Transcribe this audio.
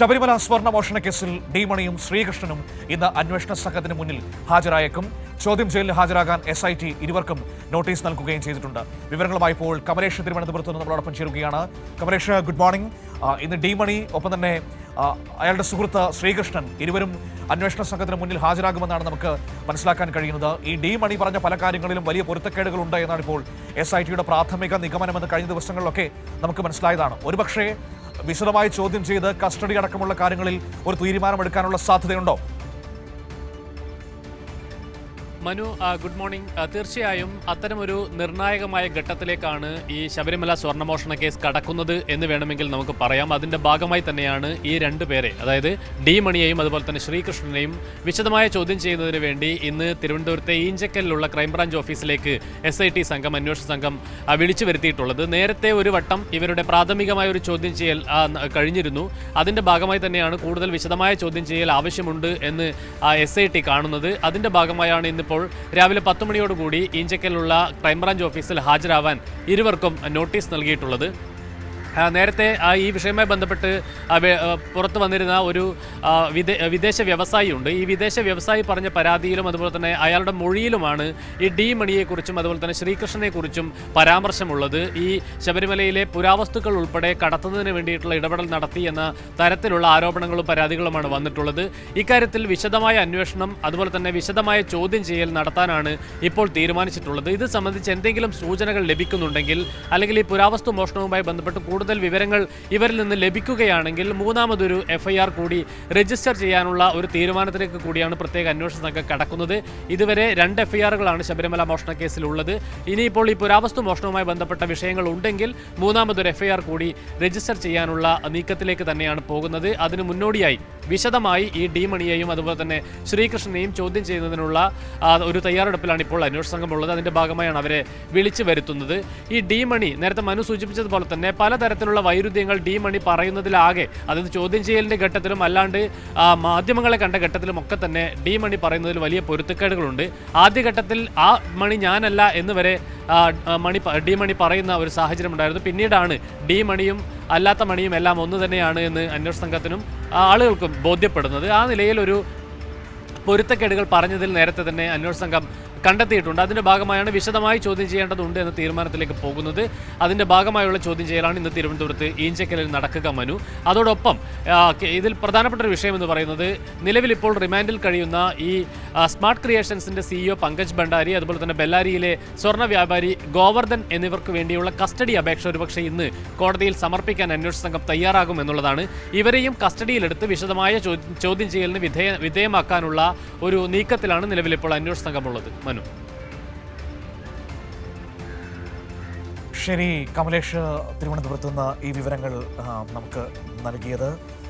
ശബരിമല സ്വർണ മോഷണ കേസിൽ ഡിമണിയും ശ്രീകൃഷ്ണനും ഇന്ന് അന്വേഷണ സംഘത്തിന് മുന്നിൽ ഹാജരായേക്കും. ചോദ്യം ചെയ്യലിന് ഹാജരാകാൻ എസ് ഐ ടി ഇരുവർക്കും നോട്ടീസ് നൽകുകയും ചെയ്തിട്ടുണ്ട്. വിവരങ്ങളുമായി ഇപ്പോൾ കമലേഷ് തിരുവനന്തപുരത്ത് നിന്ന് നമ്മളോടൊപ്പം ചേരുകയാണ്. കമലേഷ് ഗുഡ് മോർണിംഗ് ഇന്ന് ഡിമണി ഒപ്പം തന്നെ അയാളുടെ സുഹൃത്ത് ശ്രീകൃഷ്ണൻ ഇരുവരും അന്വേഷണ സംഘത്തിന് മുന്നിൽ ഹാജരാകുമെന്നാണ് നമുക്ക് മനസ്സിലാക്കാൻ കഴിയുന്നത്. ഈ ഡി മണി പറഞ്ഞ പല കാര്യങ്ങളിലും വലിയ പൊരുത്തക്കേടുകളുണ്ട് എന്നാണ് ഇപ്പോൾ എസ് ഐ ടിയുടെ പ്രാഥമിക നിഗമനമെന്ന് കഴിഞ്ഞ ദിവസങ്ങളിലൊക്കെ നമുക്ക് മനസ്സിലായതാണ്. ഒരുപക്ഷേ വിശദമായി ചോദ്യം ചെയ്ത് കസ്റ്റഡി അടക്കമുള്ള കാര്യങ്ങളിൽ ഒരു തീരുമാനമെടുക്കാനുള്ള സാധ്യതയുണ്ടോ? Manu good morning. തീർച്ചയായും അത്തരമൊരു നിർണായകമായ ഘട്ടത്തിലേക്കാണ് ഈ ശബരിമല സ്വർണമോഷണ കേസ് കടക്കുന്നത് എന്ന് വേണമെങ്കിൽ നമുക്ക് പറയാം. അതിന്റെ ഭാഗമായി തന്നെയാണ് ഈ രണ്ട് പേരെ അതായത് ഡി മണിയെയും അതുപോലെ തന്നെ ശ്രീകൃഷ്ണനെയും വിശദമായ ചോദ്യം ചെയ്യുന്നതിന് വേണ്ടി ഇന്ന് തിരുവനന്തപുരത്തെ ഈഞ്ചക്കലിലുള്ള ക്രൈംബ്രാഞ്ച് ഓഫീസിലേക്ക് എസ് ഐ ടി സംഘം അന്വേഷണ സംഘം വിളിച്ചു വരുത്തിയിട്ടുള്ളത്. നേരത്തെ ഒരു വട്ടം ഇവരുടെ പ്രാഥമികമായ ഒരു ചോദ്യം ചെയ്യൽ കഴിഞ്ഞിരുന്നു. അതിന്റെ ഭാഗമായി തന്നെയാണ് കൂടുതൽ വിശദമായ ചോദ്യം ചെയ്യൽ ആവശ്യമുണ്ട് എന്ന് എസ് ഐ ടി കാണുന്നത്. അതിന്റെ ഭാഗമായാണ് ഇന്നിപ്പോൾ രാവിലെ പത്ത് മണിയോടുകൂടി ഈഞ്ചക്കലുള്ള ക്രൈംബ്രാഞ്ച് ഓഫീസിൽ ഹാജരാവാൻ ഇരുവർക്കും നോട്ടീസ് നൽകിയിട്ടുള്ളത്. നേരത്തെ ഈ വിഷയവുമായി ബന്ധപ്പെട്ട് പുറത്ത് വന്നിരുന്ന ഒരു വിദേ- വിദേശ വ്യവസായി ഉണ്ട് ഈ വിദേശ വ്യവസായി പറഞ്ഞ പരാതിയിലും അതുപോലെ തന്നെ അയാളുടെ മൊഴിയിലുമാണ് ഈ ഡി മണിയെക്കുറിച്ചും അതുപോലെ തന്നെ ശ്രീകൃഷ്ണനെക്കുറിച്ചും പരാമർശമുള്ളത്. ഈ ശബരിമലയിലെ പുരാവസ്തുക്കൾ ഉൾപ്പെടെ കടത്തുന്നതിന് വേണ്ടിയിട്ടുള്ള ഇടപെടൽ നടത്തി എന്ന തരത്തിലുള്ള ആരോപണങ്ങളും പരാതികളുമാണ് വന്നിട്ടുള്ളത്. ഇക്കാര്യത്തിൽ വിശദമായ അന്വേഷണം അതുപോലെ തന്നെ വിശദമായ ചോദ്യം ചെയ്യൽ നടത്താനാണ് ഇപ്പോൾ തീരുമാനിച്ചിട്ടുള്ളത്. ഇത് സംബന്ധിച്ച് എന്തെങ്കിലും സൂചനകൾ ലഭിക്കുന്നുണ്ടെങ്കിൽ അല്ലെങ്കിൽ ഈ പുരാവസ്തു മോഷണവുമായി ബന്ധപ്പെട്ട് കൂടുതൽ വിവരങ്ങൾ ഇവരിൽ നിന്ന് ലഭിക്കുകയാണെങ്കിൽ മൂന്നാമതൊരു എഫ്ഐആർ കൂടി രജിസ്റ്റർ ചെയ്യാനുള്ള ഒരു തീരുമാനത്തിലേക്ക് കൂടിയാണ് പ്രത്യേക അന്വേഷണ സംഘം കടക്കുന്നത്. ഇതുവരെ രണ്ട് എഫ്ഐആറുകളാണ് ശബരിമല മോഷണ കേസിലുള്ളത്. ഇനിയിപ്പോൾ ഈ പുരാവസ്തു മോഷണവുമായി ബന്ധപ്പെട്ട വിഷയങ്ങൾ ഉണ്ടെങ്കിൽ മൂന്നാമതൊരു എഫ്ഐആർ കൂടി രജിസ്റ്റർ ചെയ്യാനുള്ള നീക്കത്തിലേക്ക് തന്നെയാണ് പോകുന്നത്. അതിന് മുന്നോടിയായി വിശദമായി ഈ ഡി മണിയെയും അതുപോലെ തന്നെ ശ്രീകൃഷ്ണനെയും ചോദ്യം ചെയ്യുന്നതിനുള്ള ഒരു തയ്യാറെടുപ്പിലാണ് ഇപ്പോൾ അന്വേഷണ സംഘം ഉള്ളത്. അതിന്റെ ഭാഗമായാണ് അവരെ വിളിച്ചു വരുത്തുന്നത്. ഈ ഡി മണി നേരത്തെ മനു സൂചിപ്പിച്ചതുപോലെ തന്നെ പലതരത്തിലുള്ള വൈരുദ്ധ്യങ്ങൾ ഡി മണി പറയുന്നതിലാകെ അതായത് ചോദ്യം ചെയ്യലിന്റെ ഘട്ടത്തിലും അല്ലാണ്ട് മാധ്യമങ്ങളെ കണ്ട ഘട്ടത്തിലും ഒക്കെ തന്നെ ഡി മണി പറയുന്നതിൽ വലിയ പൊരുത്തക്കേടുകളുണ്ട്. ആദ്യഘട്ടത്തിൽ ആ മണി ഞാനല്ല എന്ന് വരെ മണി ഡി മണി പറയുന്ന ഒരു സാഹചര്യം ഉണ്ടായിരുന്നു. പിന്നീടാണ് ഡി മണിയും അല്ലാത്ത മണിയും എല്ലാം ഒന്ന് തന്നെയാണ് എന്ന് അന്വേഷണ സംഘത്തിനും ആളുകൾക്കും ബോധ്യപ്പെടുന്നത്. ആ നിലയിൽ ഒരു പൊരുത്തക്കേടുകൾ പറഞ്ഞതിൽ നേരത്തെ തന്നെ അന്വേഷണ സംഘം കണ്ടെത്തിയിട്ടുണ്ട്. അതിന്റെ ഭാഗമായാണ് വിശദമായി ചോദ്യം ചെയ്യേണ്ടതുണ്ട് എന്ന തീരുമാനത്തിലേക്ക് പോകുന്നത്. അതിന്റെ ഭാഗമായുള്ള ചോദ്യം ചെയ്യലാണ് ഇന്ന് തിരുവനന്തപുരത്ത് ഈഞ്ചക്കലിൽ നടക്കുക മനു. അതോടൊപ്പം ഇതിൽ പ്രധാനപ്പെട്ട ഒരു വിഷയം എന്ന് പറയുന്നത് നിലവിൽ ഇപ്പോൾ റിമാൻഡിൽ കഴിയുന്ന ഈ സ്മാർട്ട് ക്രിയേഷൻസിന്റെ സിഇഒ പങ്കജ് ഭണ്ഡാരി അതുപോലെ തന്നെ ബെല്ലാരിയിലെ സ്വർണ വ്യാപാരി ഗോവർദ്ധൻ എന്നിവർക്ക് വേണ്ടിയുള്ള കസ്റ്റഡി അപേക്ഷ ഒരുപക്ഷെ ഇന്ന് കോടതിയിൽ സമർപ്പിക്കാൻ അന്വേഷണ സംഘം തയ്യാറാകും എന്നുള്ളതാണ്. ഇവരെയും കസ്റ്റഡിയിലെടുത്ത് വിശദമായ ചോദ്യം ചെയ്യലിന് വിധേയ വിധേയമാക്കാനുള്ള ഒരു നീക്കത്തിലാണ് നിലവിൽ ഇപ്പോൾ അന്വേഷണ സംഘമുള്ളത്. മനു. ശരി കമലേഷ് തിരുവനന്തപുരത്ത് നിന്ന് ഈ വിവരങ്ങൾ നമുക്ക് നൽകിയത്.